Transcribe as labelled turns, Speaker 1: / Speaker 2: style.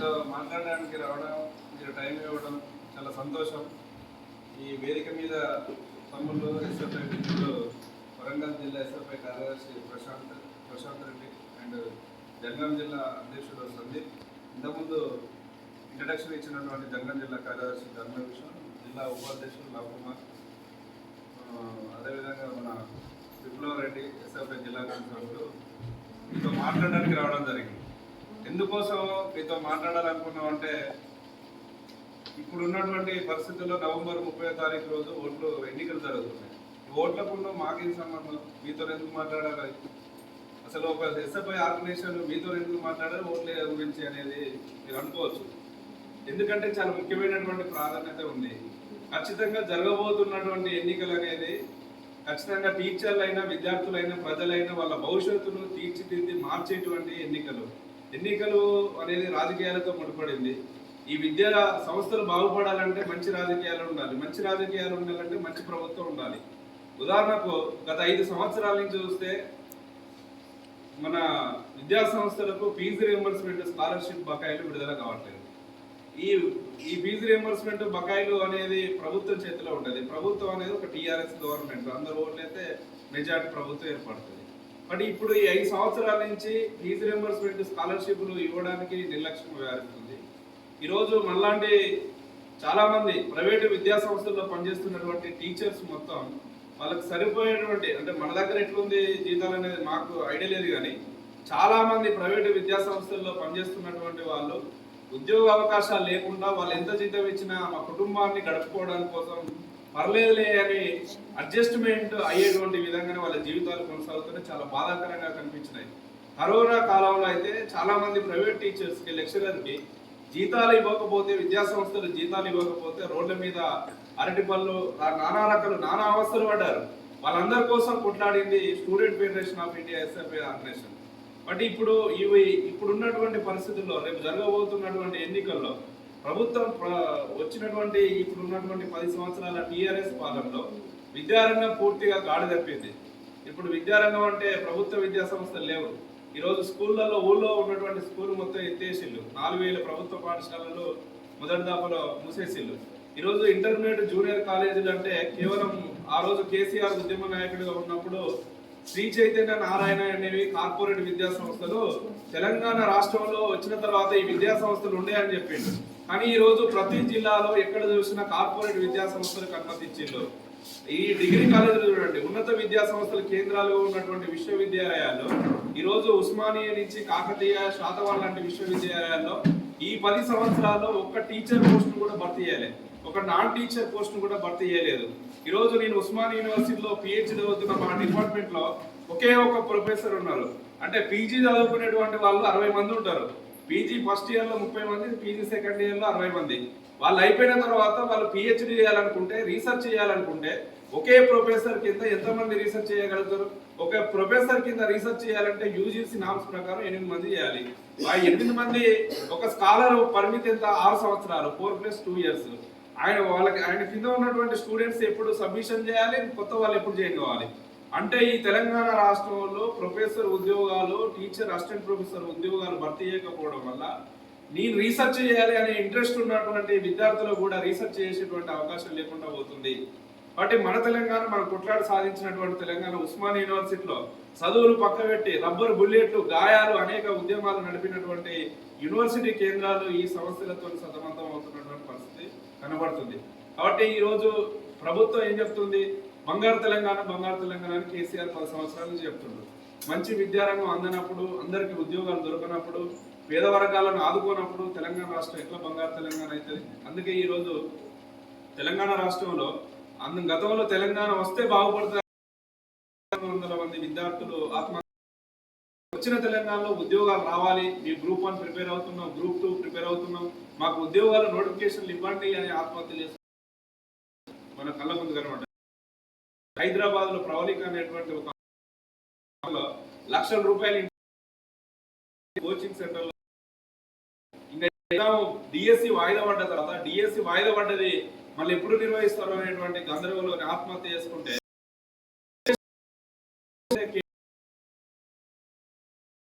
Speaker 1: మీతో మాట్లాడడానికి రావడం మీరు టైం ఇవ్వడం చాలా సంతోషం. ఈ వేదిక మీద తమ్ముళ్ళు ఎస్ఎఫ్ఐ మిత్రులు వరంగల్ జిల్లా ఎస్ఎఫ్ఐ కార్యదర్శి ప్రశాంత్ ప్రశాంత్ రెడ్డి అండ్ జనగాం జిల్లా అధ్యక్షుడు సందీప్. ఇంతకుముందు ఇంట్రడక్షన్ ఇచ్చినటువంటి జనగాం జిల్లా కార్యదర్శి ధర్మభూషణ్ జిల్లా ఉపాధ్యక్షుడు లవ్ కుమార్ అదేవిధంగా మన విప్లవ రెడ్డి ఎస్ఎఫ్ఐ జిల్లా కౌన్సిలర్లు మీతో మాట్లాడడానికి రావడం జరిగింది. ఎందుకోసం మీతో మాట్లాడాలనుకున్నాం అంటే ఇప్పుడు ఉన్నటువంటి పరిస్థితుల్లో నవంబర్ ముప్పై తారీఖు రోజు ఓట్లు ఎన్నికలు జరుగుతున్నాయి. ఈ ఓట్లకు మాకేం సంబంధం? మీతో ఎందుకు మాట్లాడాలి? అసలు ఒక ఎస్ఎఫ్ఐ ఆర్గనైజేషన్ మీతో ఎందుకు మాట్లాడాలి? ఓట్ల గురించి అనేది మీరు అనుకోవచ్చు. ఎందుకంటే చాలా ముఖ్యమైనటువంటి ప్రాధాన్యత ఉంది. ఖచ్చితంగా జరగబోతున్నటువంటి ఎన్నికలు అనేది ఖచ్చితంగా టీచర్లైనా విద్యార్థులైనా ప్రజలైనా వాళ్ళ భవిష్యత్తును తీర్చిదిద్ది మార్చేటువంటి ఎన్నికలు. ఎన్నికలు అనేది రాజకీయాలతో ముడిపడింది. ఈ విద్యా సంస్థలు బాగుపడాలంటే మంచి రాజకీయాలు ఉండాలి. మంచి రాజకీయాలు ఉండాలంటే మంచి ప్రభుత్వం ఉండాలి. ఉదాహరణకు గత ఐదు సంవత్సరాల నుంచి చూస్తే మన విద్యా సంస్థలకు ఫీజు రియంబర్స్మెంట్ స్కాలర్షిప్ బకాయిలు విడుదల కావట్లేదు. ఈ ఈ ఫీజు రియంబర్స్మెంట్ బకాయిలు అనేది ప్రభుత్వం చేతిలో ఉంటుంది ప్రభుత్వం అనేది ఒక టీఆర్ఎస్ గవర్నమెంట్. అందరు ఓట్లయితే మెజార్టీ ప్రభుత్వం ఏర్పడుతుంది. బట్ ఇప్పుడు ఈ ఐదు సంవత్సరాల నుంచి ఫీజు రింబర్స్మెంట్ స్కాలర్షిప్లు ఇవ్వడానికి నిర్లక్ష్యం వ్యవహరిస్తుంది ఈరోజు మనలాంటి చాలామంది ప్రైవేటు విద్యా సంస్థల్లో పనిచేస్తున్నటువంటి టీచర్స్ మొత్తం వాళ్ళకి సరిపోయేటువంటి అంటే మన దగ్గర ఎట్లుంది జీతాలు అనేది మాకు ఐడియా లేదు కానీ చాలామంది ప్రైవేటు విద్యా సంస్థల్లో పనిచేస్తున్నటువంటి వాళ్ళు ఉద్యోగ అవకాశాలు లేకుండా వాళ్ళు ఎంత జీతం ఇచ్చినా మా కుటుంబాన్ని గడుపుకోవడం కోసం పర్లేదులే అని అడ్జస్ట్మెంట్ అయ్యేటువంటి విధంగానే వాళ్ళ జీవితాలు కొనసాగుతున్నాయి చాలా బాధాకరంగా కనిపించినాయి. కరోనా కాలంలో అయితే చాలా మంది ప్రైవేట్ టీచర్స్కి లెక్చరర్కి జీతాలు ఇవ్వకపోతే విద్యా సంస్థలు జీతాలు ఇవ్వకపోతే రోడ్ల మీద అరటి పళ్ళు నానా రకాలు నానా అవస్థలు పడ్డారు. వాళ్ళందరి కోసం కొట్లాడింది student federation of India SFI organization. But ఇప్పుడు ఇవి ఇప్పుడున్నటువంటి పరిస్థితుల్లో రేపు జరగబోతున్నటువంటి ఎన్నికల్లో ప్రభుత్వం వచ్చినటువంటి ఇప్పుడు ఉన్నటువంటి పది సంవత్సరాల టీఆర్ఎస్ పాలనలో విద్యారంగం పూర్తిగా గాడి తప్పింది. ఇప్పుడు విద్యారంగం అంటే ప్రభుత్వ విద్యా సంస్థలు లేవు. ఈరోజు స్కూళ్ళల్లో ఊళ్ళో ఉన్నటువంటి స్కూల్ మొత్తం ఎత్తేసిల్లు. నాలుగు వేల ప్రభుత్వ పాఠశాలలు మొదటి దాపలో మూసేసిల్లు. ఈరోజు ఇంటర్మీడియట్ జూనియర్ కాలేజీలు అంటే కేవలం ఆ రోజు కేసీఆర్ ఉద్యమ నాయకుడిగా ఉన్నప్పుడు శ్రీ చైతన్య నారాయణ అనేవి కార్పొరేట్ విద్యా సంస్థలు. తెలంగాణ రాష్ట్రంలో వచ్చిన తర్వాత ఈ విద్యా సంస్థలు ఉన్నాయని చెప్పిండు. కానీ ఈ రోజు ప్రతి జిల్లాలో ఎక్కడ చూసినా కార్పొరేట్ విద్యా సంస్థలకు అనుమతి ఇచ్చిండ్రు ఈ డిగ్రీ కాలేజీలు చూడండి ఉన్నత విద్యా సంస్థల కేంద్రాలు ఉన్నటువంటి విశ్వవిద్యాలయాల్లో ఈ రోజు ఉస్మానియా నుంచి కాకతీయ శాతవాన్ లాంటి విశ్వవిద్యాలయాల్లో ఈ పది సంవత్సరాల్లో ఒక్క టీచర్ పోస్ట్ కూడా భర్తీ చేయలేదు ఒక నాన్ టీచర్ పోస్ట్ కూడా భర్తీ చేయలేదు. ఈ రోజు నేను ఉస్మాన్ యూనివర్సిటీలో పిహెచ్డి అవుతున్న మా డిపార్ట్మెంట్లో ఒకే ఒక ప్రొఫెసర్ ఉన్నారు. అంటే పీజీ చదువుకునేటువంటి వాళ్ళు అరవై మంది ఉంటారు. పీజీ ఫస్ట్ ఇయర్లో ముప్పై మంది పీజీ సెకండ్ ఇయర్లో అరవై మంది. వాళ్ళు అయిపోయిన తర్వాత వాళ్ళు పిహెచ్డి చేయాలనుకుంటే రీసెర్చ్ చేయాలనుకుంటే ఒకే ప్రొఫెసర్ కింద ఎంతమంది రీసెర్చ్ చేయగలుగుతారు? ఒక ప్రొఫెసర్ కింద రీసెర్చ్ చేయాలంటే యూజీసీ నామ్స్ ప్రకారం ఎనిమిది మంది చేయాలి. ఆ ఎనిమిది మంది ఒక స్కాలర్ పరిమితి ఎంత? ఆరు సంవత్సరాలు ఫోర్ ప్లస్ టూ ఇయర్స్ ఆయన వాళ్ళకి ఆయన కింద ఉన్నటువంటి స్టూడెంట్స్ ఎప్పుడు సబ్మిషన్ చేయాలి? కొత్త వాళ్ళు ఎప్పుడు చేయగవాలి అంటే ఈ తెలంగాణ రాష్ట్రంలో ప్రొఫెసర్ ఉద్యోగాలు టీచర్ అసిస్టెంట్ ప్రొఫెసర్ ఉద్యోగాలు భర్తీ చేయకపోవడం వల్ల నేను రీసెర్చ్ చేయాలి అనే ఇంట్రెస్ట్ ఉన్నటువంటి విద్యార్థులు కూడా రీసెర్చ్ చేసేటువంటి అవకాశం లేకుండా పోతుంది. కాబట్టి మన తెలంగాణ మనం కుట్లాడు సాధించినటువంటి తెలంగాణ ఉస్మాన్ యూనివర్సిటీలో చదువులు పక్కబెట్టి రబ్బర్ బుల్లెట్లు గాయాలు అనేక ఉద్యమాలు నడిపినటువంటి యూనివర్సిటీ కేంద్రాలు ఈ సమస్యలతో సతమంతం అవుతున్నటువంటి పరిస్థితి కనబడుతుంది. కాబట్టి ఈ రోజు ప్రభుత్వం ఏం చెప్తుంది? బంగారు తెలంగాణ బంగారు తెలంగాణ అని కేసీఆర్ పది సంవత్సరాల నుంచి చెప్తుండ్రు మంచి విద్యారంగం అందనప్పుడు అందరికీ ఉద్యోగాలు దొరకనప్పుడు పేద వర్గాలను ఆదుకోనప్పుడు తెలంగాణ రాష్ట్రం ఎట్లా బంగారు తెలంగాణ అవుతుంది అందుకే ఈ రోజు తెలంగాణ రాష్ట్రంలో అందు గతంలో తెలంగాణ వస్తే బాగుపడుతుంది వందల మంది విద్యార్థులు ఆత్మ వచ్చిన తెలంగాణలో ఉద్యోగాలు రావాలి. మీ గ్రూప్ వన్ ప్రిపేర్ అవుతున్నాం గ్రూప్ టూ ప్రిపేర్ అవుతున్నాం. మాకు ఉద్యోగాల నోటిఫికేషన్లు ఇవ్వండి అని ఆత్మహత్య చేస్తున్నాం మన కళ్ళ ముందు కనబడ్డ హైదరాబాద్లో ప్రవళిక అనేటువంటి ఒక లక్షల రూపాయలు కోచింగ్ సెంటర్లో ఇంకా డిఎస్సి వాయిదా పడ్డ తర్వాత డిఎస్సి వాయిదా పడ్డది మళ్ళీ ఎప్పుడు నిర్వహిస్తారు అనేటువంటి గందరగోళం ఆత్మహత్య చేసుకుంటే